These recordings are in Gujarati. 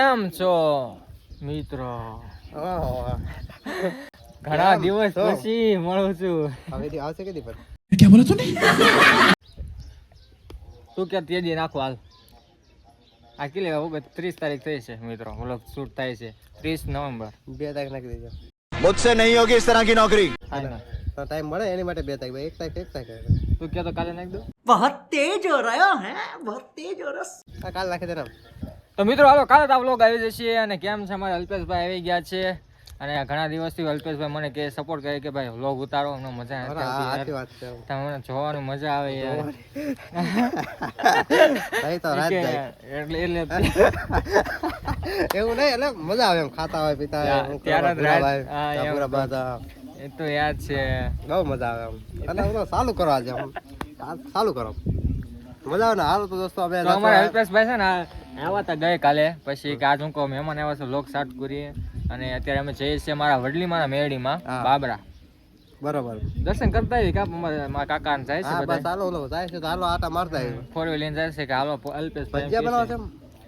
કેમ છો? મિત્રો. ઘણા દિવસ પછી મળું છું. હવેથી આવશે કે દીપક ક્યાં બોલો તું તું કે તેજી નાખો હાલ? આ કે લેવા? ત્રીસ તારીખ થઈ છે મિત્રો. મતલબ શૂટ થાય છે. ત્રીસ નવેમ્બર. બે તારીખ નાખી દેજો. મુજસે નહીં હોગી ઇસ તરહ કી નોકરી. તો ટાઈમ મળે એની માટે બે તારીખ. એક તારીખ એક તારીખ. તું કે તો કાલે નાખી દો. બહુ તેજ હો રહ્યો હે બહુ તેજ હો રસ કાલ નાખી દેના તો મિત્રો હાલો કાલે તો vlog આવી જશે અને કેમ છે અમારા અલ્પેશભાઈ આવી ગયા છે? અને ઘણા દિવસથી અલ્પેશભાઈ મને કે સપોર્ટ કરે કે ભાઈ vlog ઉતારો અમને મજા આવે તમને જોવાની મજા આવે યાર. એટલે એટલે. એવું નહીં એટલે મજા આવે એમ. ખાતા હોય પીતા હોય ત્યારે એ તો યાદ છે. બહુ મજા આવે એમ. અને હું ચાલુ કરવા આજે ચાલુ કરો. મજા આવે ને? હાલ તો દોસ્તો અમે અમારા અલ્પેશભાઈ છે ને આવ્યા હતા ગઈ કાલે. પછી આજ હું કહું મહેમાન આવ્યા છે લોક સાટ કરીએ અને અત્યારે અમે જઈએ છીએ મારા વડલીમાના મેરડીમાં હા. બાબરા. બરાબર. દર્શન કરતા આવી કા મારા કાકા જાય છે બસ બધા હાલો ઓલો જાય છે હાલો આટા મારતા આવી ફોર વ્હીલ લઈને જાય છે કે હાલો અલ્પેશભાઈ ભજીયા બનાવો છે.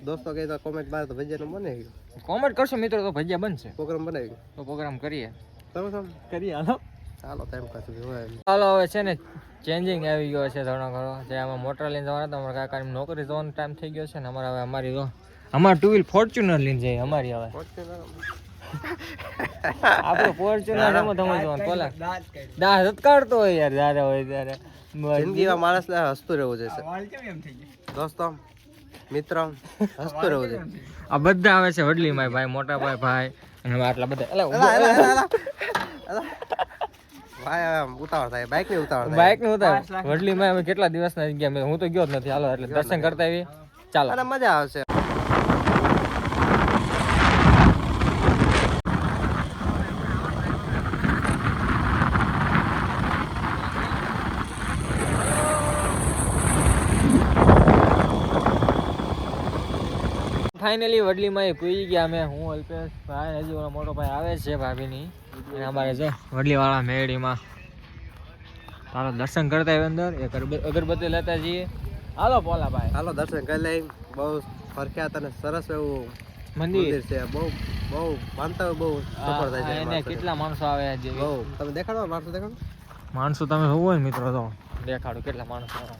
દોસ્તો કહે તો કોમેન્ટ મારે તો ભજીયાનું બને કોમેન્ટ કરશો મિત્રો તો ભજીયા બનશે. પ્રોગ્રામ બનાવી તો પ્રોગ્રામ કરીએ. તમે કરીએ હાલો. હાલો ટાઈમ એમ. ચાલો હવે છે ને ચેન્જિંગ આવી ગયો છે ઘણો ઘણો. જે આમાં મોટર લઈને જવાના હતા અમારા કાકાની નોકરી જવાનો ટાઈમ થઈ ગયો છે ને અમારે હવે અમારી તો અમારે ટુ વ્હીલ ફોર્ચ્યુનર લઈને જઈએ અમારી હવે. આપણો ફોર્ચ્યુનર એમાં તમે જવાનું બોલા દાસ હથકારતો હોય યાર જ્યારે હોય ત્યારે. જિંદગીમાં જિંદગીમાં માણસને હસતું રહેવું જોઈએ દોસ્તો મિત્ર હસતું રહેવું જોઈએ. આ બધા આવે છે વડલી માય ભાઈ મોટા ભાઈ ભાઈ અને આટલા બધા. એટલે બાઇકની ઉતાવળ થાય. બાઇકનું હતા વડલી માં અમે કેટલા દિવસ ના ગયા હું તો ગયો જ નથી હાલો એટલે દર્શન કરતા આવી ચાલો. અને મજા આવશે. ફાઇનલી વડલીમાં એ પૂરી ગયા અમે. હું અલ્પેશ ભાઈ હજી ઓલો મોટો ભાઈ આવે છે ભાભીની. અને અમારે જો વડલીવાળા મેળીમાં ચાલો દર્શન કરતા હોય અંદર. એક અગરબત્તી લેતા જઈએ. હાલો પોલા ભાઈ. હાલો દર્શન કરી લઈ. બહુ પ્રખ્યાત અને સરસ એવું મંદિર. છે. બહુ બહુ માનતા હોય બહુ સફળ થાય છે એને કેટલા માણસો આવે છે બહુ. તમે દેખાડો માણસો દેખાડો. માણસો તમે જોવો ને મિત્રો તો. દેખાડો કેટલા માણસો આવે?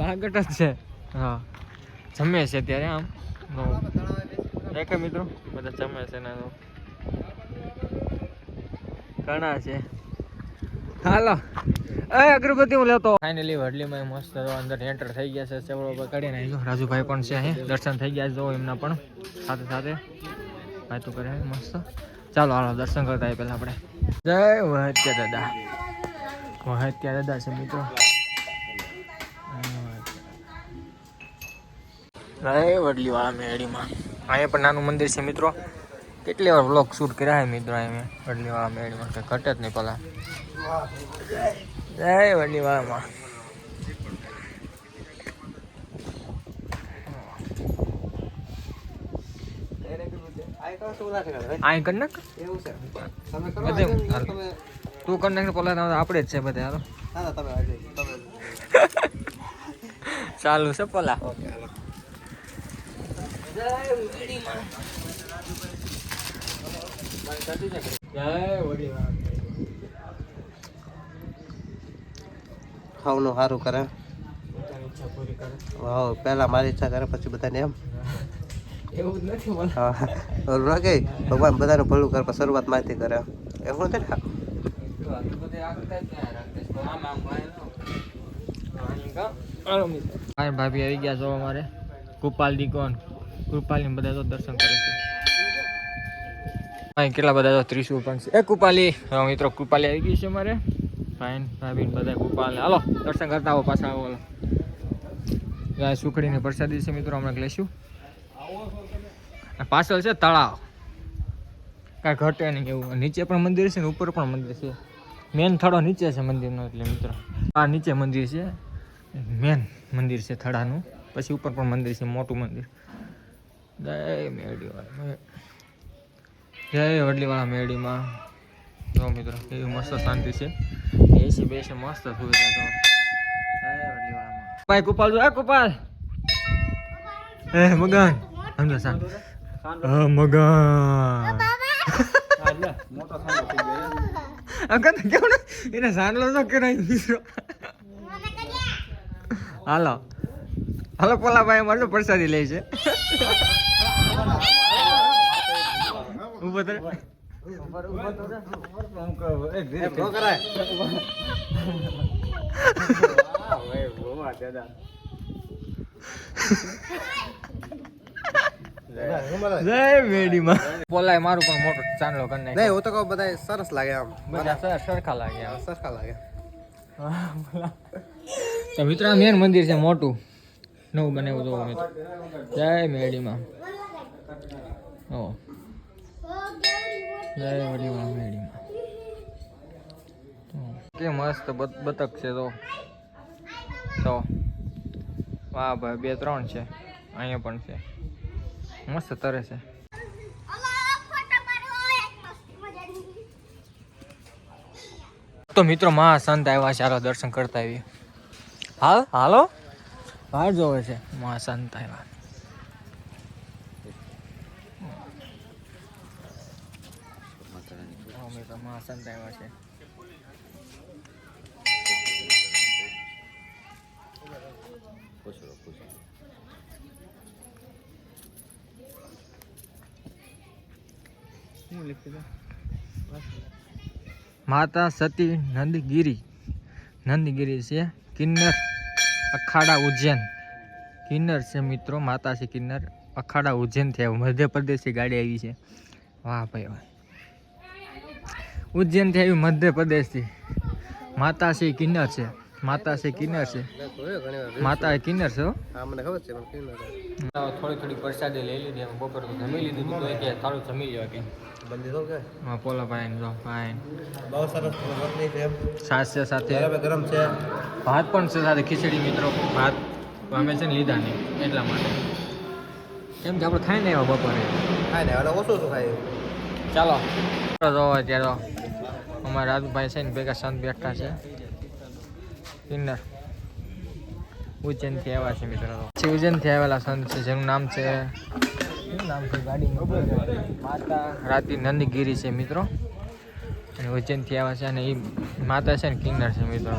લાગટ જ છે. હા. જમે છે ત્યારે આમ. દેખે મિત્રો બધા જમે છે ને તો. ઘણા છે. હાલો. એ અગરબત્તી હું લેતો. ફાઇનલી વડલીમાં મસ્ત અંદર એન્ટર થઈ ગયા છે સેવડો પર કાઢીને રાજુભાઈ પણ છે અહીં. દર્શન થઈ ગયા છે પણ. સાથે સાથે ભાઈ તું કરે મસ્ત. ચાલો, હાલો, દર્શન કરતા આવીએ પહેલાં આપણે. જય વહત્યા દાદા. વહત્યા દાદા છે મિત્રો. જય વડલી વાળા મેળીમાં. અહીંયા પણ નાનું મંદિર છે મિત્રો. કેટલી વાર વ્લોગ શૂટ કર્યા છે મિત્રો અહીંયા વડલી વાળા મેળીમાં કે ઘટે જ નહીં પેલા જય વડલી વાળામાં આ તો શું ના શકાય, અહીં કરી તું કરી નાખ આપણે જ છે બધા ચાલુ છે પેલા. હાલો ખાવાનું સારું કરે. વાવ પહેલા મારી ઈચ્છા કરે પછી બધાને એમ? એવું જ નથી મને. હા કે ભગવાન બધાનું ભલું કરે શરૂઆત માહિતી કરે. એવું નથી ને? ભાભી આવી ગયા છો અમારે. કૃપાલ દીકોન કૃપાલી ને બધા તો દર્શન કરે છે. અહીં કેટલા બધા તો ત્રીસું પણ છે. એ કૃપાલી. મિત્રો કૃપાલી આવી ગઈ છે અમારે. ફાઇન, ભાભી બધા કૃપાલ. હાલો, દર્શન કરતા આવો પાછા આવો ગાય સુખડીને પ્રસાદી છે મિત્રો, હમણાં લઈશું પાછળ છે તળાવ. કાંઈ ઘટે નહીં એવું. નીચે પણ મંદિર છે ને ઉપર પણ મંદિર છે. મેન થડો નીચે છે મંદિરનો એટલે મિત્રો. આ નીચે મંદિર છે. મેન મંદિર છે થડાનું. પછી ઉપર પણ મંદિર છે, મોટું મંદિર. દય મેરડીવાળા જય વડલીવાળા મેળીમાં. જો મિત્રો કેવી મસ્ત શાંતિ છે. એસી બેસી મસ્ત સુવિધા જો જય વડલીવાળામાં. ભાઈ કુપાલ. જો એ કુપાલ એ મગન સમજો હા મગન. અગર કેવું ને એને સાનલો તો કરાય મિત્રો. હાલો. હાલો પોલા ભાઈ અમારે તો પ્રસાદી લે છે. ઊભો થરે કરાય? જય મેડીમાં. પોલાય મારું પણ મોટો ચાંદલો કરી નહીં હું તો કહું બધા સરસ લાગે આમ. બધા સર સરખા લાગે સરખા લાગે. તો મિત્રો મેન મંદિર છે મોટું. નવું બનાવ્યું જોવો મિત્રો. જય મેડીમાં. ઓ જય મેડીમાં મેડીમાં કે મસ્ત બતક છે તો? તો? વાહ ભાઈ, બે ત્રણ છે. અહીંયા પણ છે. મસ્ત તરે છે. તો મિત્રો મહા સંત આવ્યા ચાલો દર્શન કરતા આવીએ. હાલ હાલો? બહાર જોવે છે. મા સંત આવ્યા. હા, તો માસન આવ્યા છે. માતા સતી નંદગીરી. નંદગીરી છે કિન્નર અખાડા ઉજ્જૈન. કિન્નર છે મિત્રો માતા છે કિન્નર અખાડા ઉજ્જૈન થયા મધ્યપ્રદેશથી ગાડી આવી છે. વાહ ભાઈ વાહ. ઉજ્જૈનથી આવી મધ્યપ્રદેશથી. માતા શ્રી કિન્નર છે. માતા શ્રી કિન્નર છે. માતા કિન્નર છે હો. હા ખબર છે પણ કેમ ન કરે? થોડી થોડી પ્રસાદી લઈ લીધી બપોર તો જમી લીધું તો કે તારું જમી લેવા કે? હા પોલા ભાઈ જો ભાઈ બહુ સરસ સાસ છે સાથે. ગરમ ગરમ છે. ભાત પણ છે સાથે ખીચડી મિત્રો. ભાત અમે છે ને લીધા નહીં એટલા માટે. એમ કે આપણે ખાઈને આવ્યા બપોરે. ખાય ને હવે ઓછું ઓછું ખાય ચાલો. જો અત્યારે અમારા રાજુભાઈ છે ને ભેગા સંત બેઠા છે. કિન્નર ઉજ્જૈનથી આવ્યા છે મિત્રો પછી ઉજ્જૈનથી આવેલા સંત છે, જેનું નામ છે નામ છે ગાડી? માતા રાતી નંદગીરી છે મિત્રો. અને ઉજ્જૈનથી આવ્યા છે અને એ માતા છે ને કિન્નર છે મિત્રો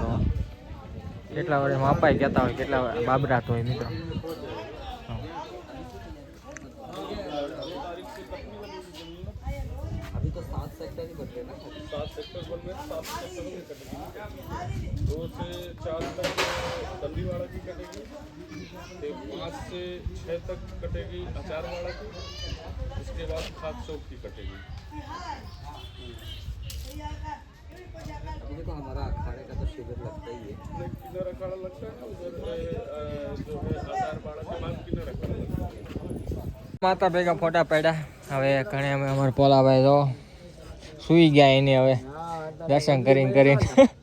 કેટલા વર્ષ માપાય કહેતા હોય, કેટલા બાબરાત હોય મિત્રો. दो से चार तक दंडीवाड़ा की कटेगी फिर पाँच से छः तक कटेगी अचारवाड़ा की उसके बाद सात सौ की कटेगी नहीं, किन्नर अखाड़ा लगता है ना उधर अ, जो है अचारवाड़ा के बाद किन्नर अखाड़ा लगता है માતા ભેગા ફોટા પાડ્યા હવે ઘણે અમે અમારા પોલાભાઈ તો સુઈ ગયા એની હવે. દર્શન કરીને કરીને.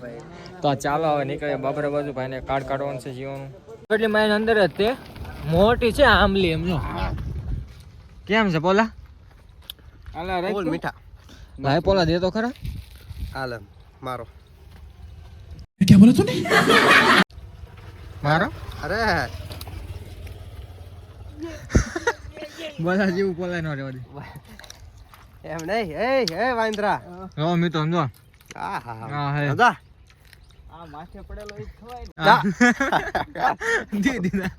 ભાઈ. તો ચાલો હવે નીકળે બાબરા બાજુ ભાઈને કાર્ડ કાઢવાનું છે જીવનું એટલે મારી અંદર જ તે મોટી છે આંબલી એમનો. કેમ છે પોલા? આલા ફૂલ રાખ મીઠા. ભાઈ પોલા દે તો ખરા. હાલ મારો. મારો? અરે. બધા જેવું પોલા નો રેવા દે. એમ નહીં. એ એ વાંદરા. હો મી તો સમજો. આ હા હા, હે. જા. હા. દી દીધા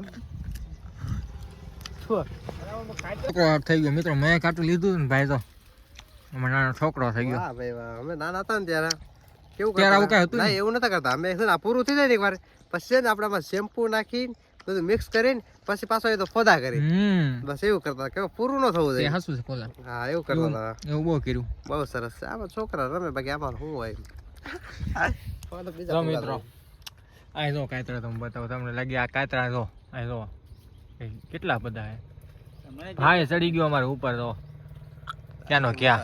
છોકરો થઈ ગયો. મિત્રો મેં કાટું લીધું ને ભાઈ તો. હમણાં નાનો છોકરો થઈ ગયો. હા ભાઈ વાહ. અમે નાના હતા ને ત્યારે. કેવું ત્યારે આવું હતું? એવું નતા કરતા. અમે આ પૂરું થઈ જાય ને એકવાર પછી ને આપણામાં શેમ્પુ નાખીને બધું મિક્સ કરીને પછી પાછો એ તો ફોદા કરી. બસ એવું કરતા કે પૂરું ન થવું જોઈએ. હાસું છે ફોદા. હા એવું કરતા એવું હતા. એવું બહુ કર્યું. બહુ સરસ છે. આમાં છોકરા રમે બાકી આમાં શું હોય? મિત્રો આ જો કાતરા તમે બતાવો તમને લાગે આ કાતરા જો આ જો. કેટલા બધા હે ભાઈ ચડી ગયો અમારે ઉપર તો ક્યાંનો ક્યાં?